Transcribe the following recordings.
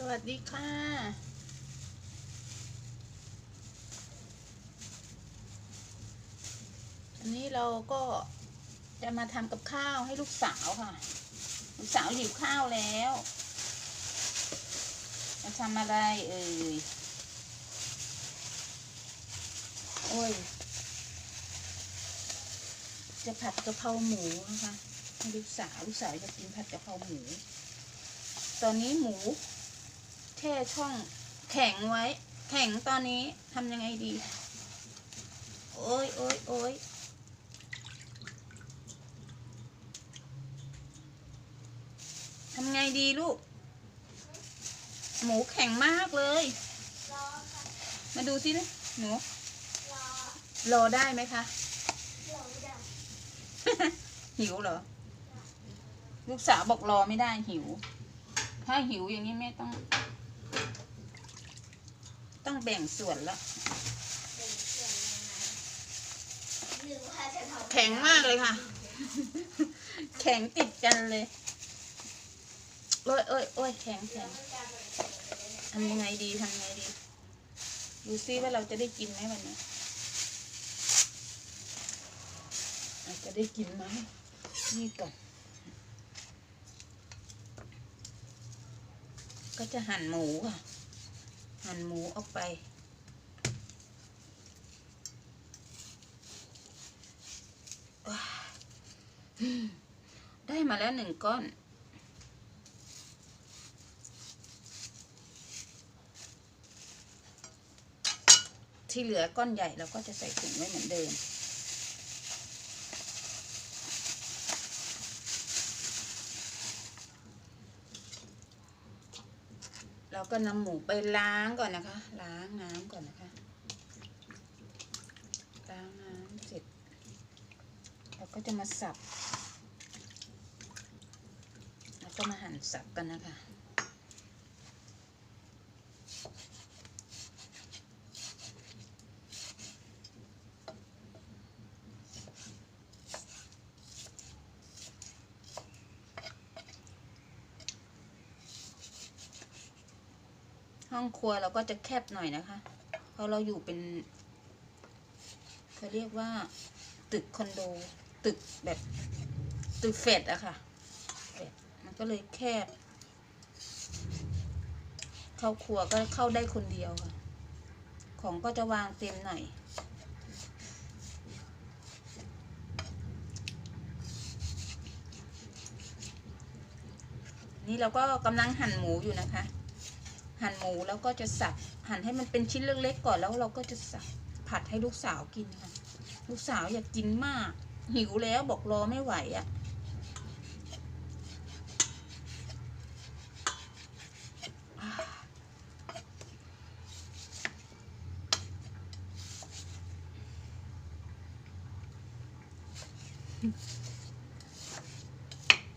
สวัสดีค่ะ อันนี้เราก็จะมาทำกับข้าวให้ลูกสาวค่ะ ลูกสาวหิวข้าวแล้วจะทำอะไรเอ่ย โอ้ย จะผัดกะเพราหมูนะคะให้ลูกสาว ลูกสาวจะกินผัดกะเพราหมู ตอนนี้หมู แช่ช่องแข็งไว้ แข็งตอนนี้ทำยังไงดี โอ้ยโอ้ยโอ้ยทำไงดีลูก หมูแข็งมากเลยรอค่ะมาดูสิหนูรอรอได้ไหมคะรอไม่ได้ หิวเหรอ ลูกสาวบอกรอไม่ได้หิว ถ้าหิวอย่างนี้แม่ต้อง ต้องแบ่งส่วนละเป็นส่วนยังไงหรือว่าจะทำแข็งมากเลยค่ะ แข็งติดกันเลย โอ้ยโอ้ยโอ้ยแข็งแข็งทำยังไงดีทำยังไงดี ดูซิว่าเราจะได้กินไหมวันนี้อาจจะได้กินไหมนี่ก่อน ก็จะหั่นหมูค่ะ หั่นหมูออกไปได้มาแล้วหนึ่งก้อน ที่เหลือก้อนใหญ่เราก็จะใส่ถุงไว้เหมือนเดิม เรา ก็นำหมูไปล้างก่อนนะคะ ล้างน้ำก่อนนะคะ ล้างน้ำเสร็จเราก็จะมาสับแล้วก็มาหั่นสับกันนะคะ ห้องครัวเราก็จะแคบหน่อยนะคะ เพราะเราอยู่เป็นเขาเรียกว่าตึกคอนโด ตึกแบบตึกเฟดอะค่ะ มันก็เลยแคบ เข้าครัวก็เข้าได้คนเดียวค่ะ ของก็จะวางเต็มหน่อยนี่เราก็กำลังหั่นหมูอยู่นะคะ หั่นหมูแล้วก็จะสับหั่นให้มันเป็นชิ้นเล็กๆก่อนแล้วเราก็จะสับผัดให้ลูกสาวกินค่ะลูกสาวอยากกินมาก หิวแล้วบอกรอไม่ไหวอะ่ะ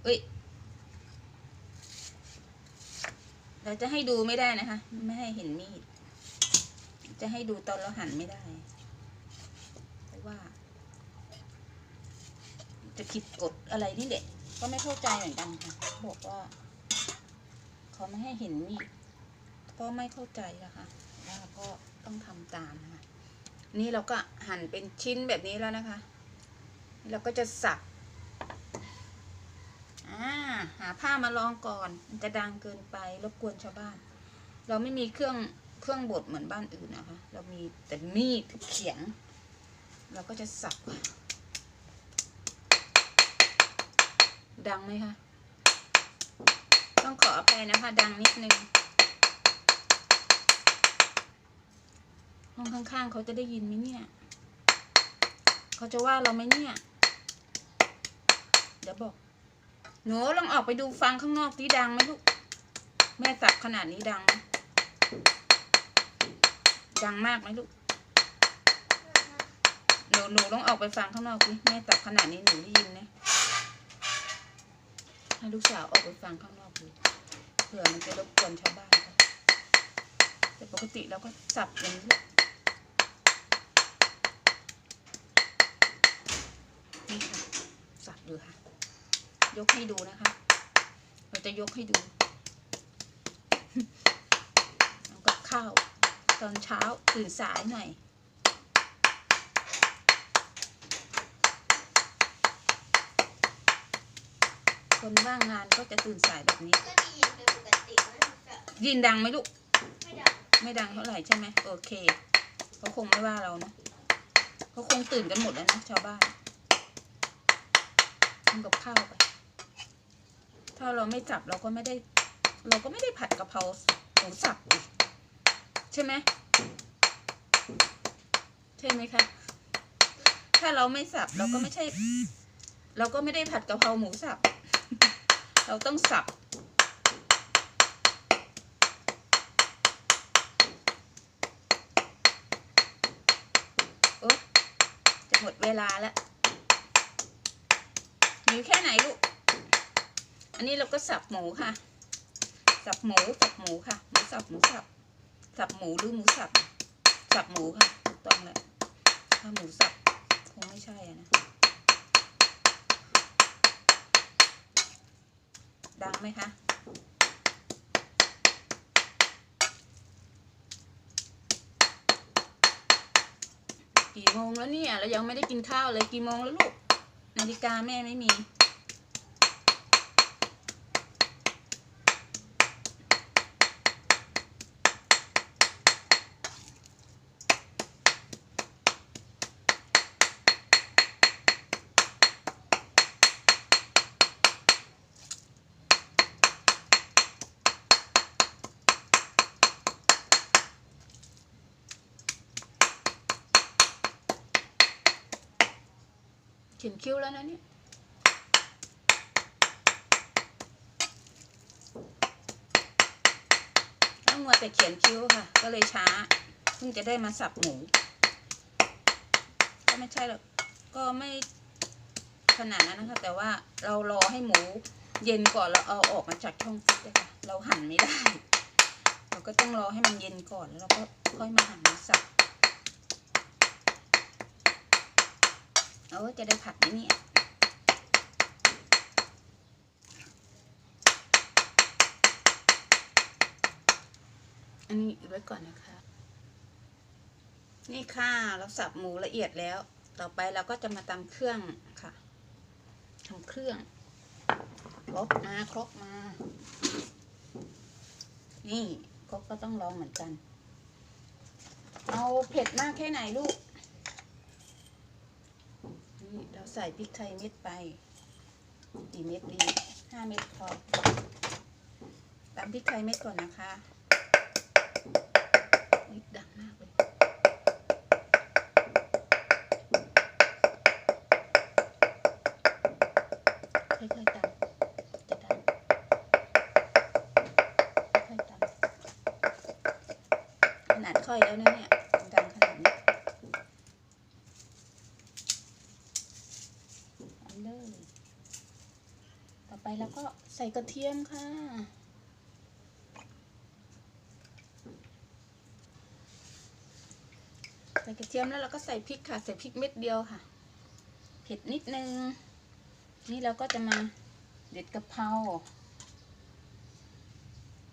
เอ้ย ราจะให้ดูไม่ได้นะคะ ไม่ให้เห็นมีด จะให้ดูตอนเราหั่นไม่ได้ เพราะว่า จะผิดกฎอะไรนี่แหละก็ไม่เข้าใจเหมือนกันค่ะบอกว่าเขาไม่ให้เห็นมีด ก็ไม่เข้าใจนะคะว่าก็ต้องทำตามนะคะนี่เราก็หั่นเป็นชิ้นแบบนี้แล้วนะคะ เราก็จะสับ อ่าหา ผ้ามาลองก่อนมันจะดังเกินไปรบกวนชาวบ้าน เราไม่มีเครื่องเครื่องบดเหมือนบ้านอื่นนะคะ เรามีแต่มีดเขียง เราก็จะสับดังไหมคะ ต้องขออภัยนะคะ ดังนิดนึง ห้องข้างๆ เขาจะได้ยินไหมเนี่ย เขาจะว่าเราไหมเนี่ย เดี๋ยวบอก หนูลองออกไปดูฟังข้างนอกดีดังไหมลูก แม่สับขนาดนี้ดัง ดังมากไหมลูก หนูหนูลองออกไปฟังข้างนอกดิแม่สับขนาดนี้หนูได้ยินไหมให้ลูกสาวออกไปฟังข้างนอกดูเผื่อมันจะรบกวนชาวบ้านแต่ปกติเราก็สับอย่างนี้นี่ค่ะสับดูค่ะ ยกให้ดูนะคะ เราจะยกให้ดูข้าว ตอนเช้าตื่นสายหน่อยคนว่างงานก็จะตื่นสายแบบนี้ ก็ได้ยินเป็นปกติว่าแบบยินดังไหมลูก ไม่ดัง ไม่ดังเท่าไหร่ใช่ไหมโอเคเขาคงไม่ว่าเรานะเขาคงตื่นกันหมดแล้วนะชาวบ้านทำกับข้าวไป ถ้าเราไม่จับเราก็ไม่ได้ เราก็ไม่ได้ผัดกะเพราหมูสับใช่ไหมใช่ไหมคะถ้าเราไม่สับเราก็ไม่ใช่ เราก็ไม่ได้ผัดกะเพราหมูสับ เราต้องสับโอ๊จะหมดเวลาแล้วหิวแค่ไหนลูก อันนี้เราก็สับหมูค่ะ สับหมูสับหมูค่ะหมูสับหมูสับ สับหมูหรือหมูสับ สับหมูค่ะถูกต้องแหละถ้าหมูสับคงไม่ใช่อะนะดังไหมคะกี่โมงแล้วเนี่ยเรายังไม่ได้กินข้าวเลยกี่โมงแล้วลูก นาฬิกาแม่ไม่มี เขียนคิ้วแล้วนะเนี่ยต้องมัวแต่เขียนคิ้วค่ะ ก็เลยช้าเพิ่งจะได้มาสับหมู ก็ไม่ใช่หรอกก็ไม่ขนาดนั้นนะคะ แต่ว่าเรารอให้หมูเย็นก่อนแล้วเอาออกมาจากช่องฟิตเลยค่ะ เราหั่นไม่ได้ เราก็ต้องรอให้มันเย็นก่อนแล้วเราก็ค่อยมาหั่นมาสับ เออจะได้ผัดไหมเนี่ยอันนี้ไว้ก่อนนะคะ นี่ค่ะเราสับหมูละเอียดแล้ว ต่อไปเราก็จะมาตำเครื่องค่ะทำเครื่อง ครกมาครกมา นี่ครกก็ต้องลองเหมือนกัน เอาเผ็ดมากแค่ไหนลูก นี่เรา ใส่พริกไทยเม็ดไปกี่เม็ดดีห้าเม็ดพอตามพริกไทยเม็ดก่อนนะคะดังมากเลยค่อยๆตำค่อยๆตำขนาดค่อยแล้วนะเนี่ยดังขนาดนี้ เอาเลย ต่อไปแล้วก็ใส่กระเทียมค่ะ ใส่กระเทียมแล้วเราก็ใส่พริกค่ะ ใส่พริกเม็ดเดียวค่ะ เผ็ดนิดนึง นี่เราก็จะมาเด็ดกะเพรา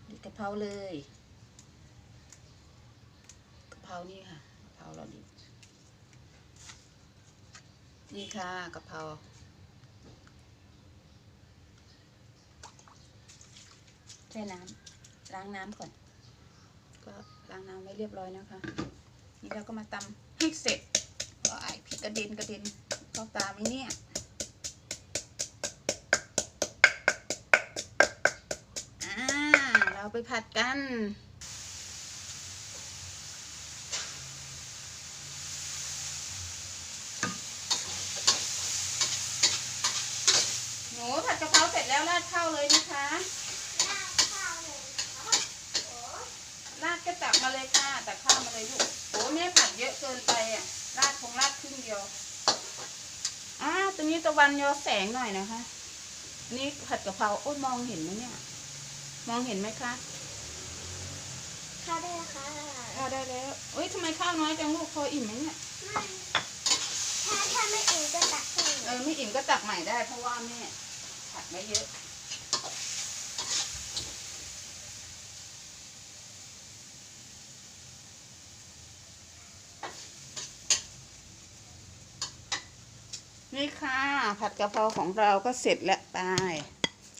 เด็ดกะเพราเลยกะเพรานี่ค่ะกะเพราเราดินี่ค่ะกะเพรา ช่น้ำล้างน้ำก่อน ก็ล้างน้ำไว้เรียบร้อยนะคะ นี่เราก็มาตำพริกเสร็จก็ไอพริกกระเด็นกระเด็นเข้าตาไหมเนี่ยอ่าเราไปผัดกันหนูผัดกะเพราเสร็จแล้วราดข้าวเลยนะคะ ลาบข้าวเลยนะคะโอ้ ราดก็ ตักมาเลยค่ะตักข้าวมาเลยลูกโอ้แม่ผัดเยอะเกินไปอะราดคงราดครึ่งเดียวอ่าตรงนี้ตะวันยอแสงหน่อยนะคะ นี่ผัดกะเพราโอ้ยมองเห็นไหมเนี่ย มองเห็นไหมคะข้าวได้ค่ะข้าวได้แล้วเอ้ยทำไมข้าวน้อยจังลูกพออิ่มไหมเนี่ยไม่ถ้าถ้าไม่อิ่มก็ตักให้เออไม่อิ่มก็ตักใหม่ได้เพราะว่าแม่ผัดไว้เยอะ นี่ค่ะ ผัดกะเพราของเราก็เสร็จแล้วไป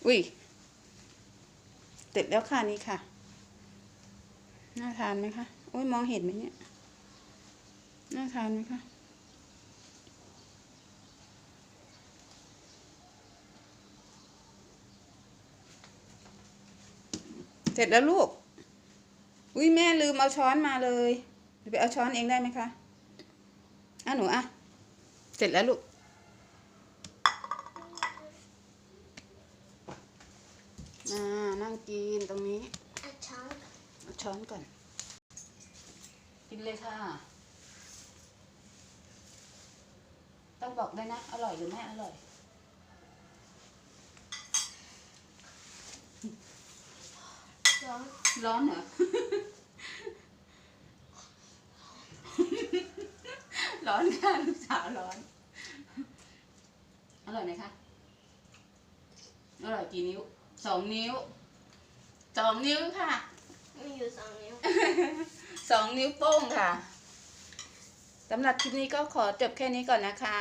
อุ้ยเสร็จแล้วค่ะนี่ค่ะ น่าทานไหมคะโอ้ยมองเห็นไหมเนี่ย น่าทานไหมคะเสร็จแล้วลูก อุ้ยแม่ลืมเอาช้อนมาเลยไปเอาช้อนเองได้ไหมคะอะหนูอะ เสร็จแล้วลูก อ่า นั่งกินตรงนี้อะช้อนเอาช้อนก่อน กินเลยค่ะ ต้องบอกด้วยนะ อร่อยหรือไม่อร่อยช้อนร้อนเหรอ ร้อนค่ะลูกสาวร้อน อร่อยไหมคะ อร่อยกี่นิ้วสองนิ้ว สองนิ้วค่ะ มีอยู่สองนิ้ว สองนิ้วโป้งค่ะสำหรับคลิปนี้ก็ขอจบแค่นี้ก่อนนะคะ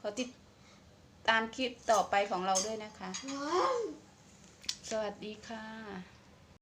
ขอติดตามคลิปต่อไปของเราด้วยนะคะว้าวสวัสดีค่ะ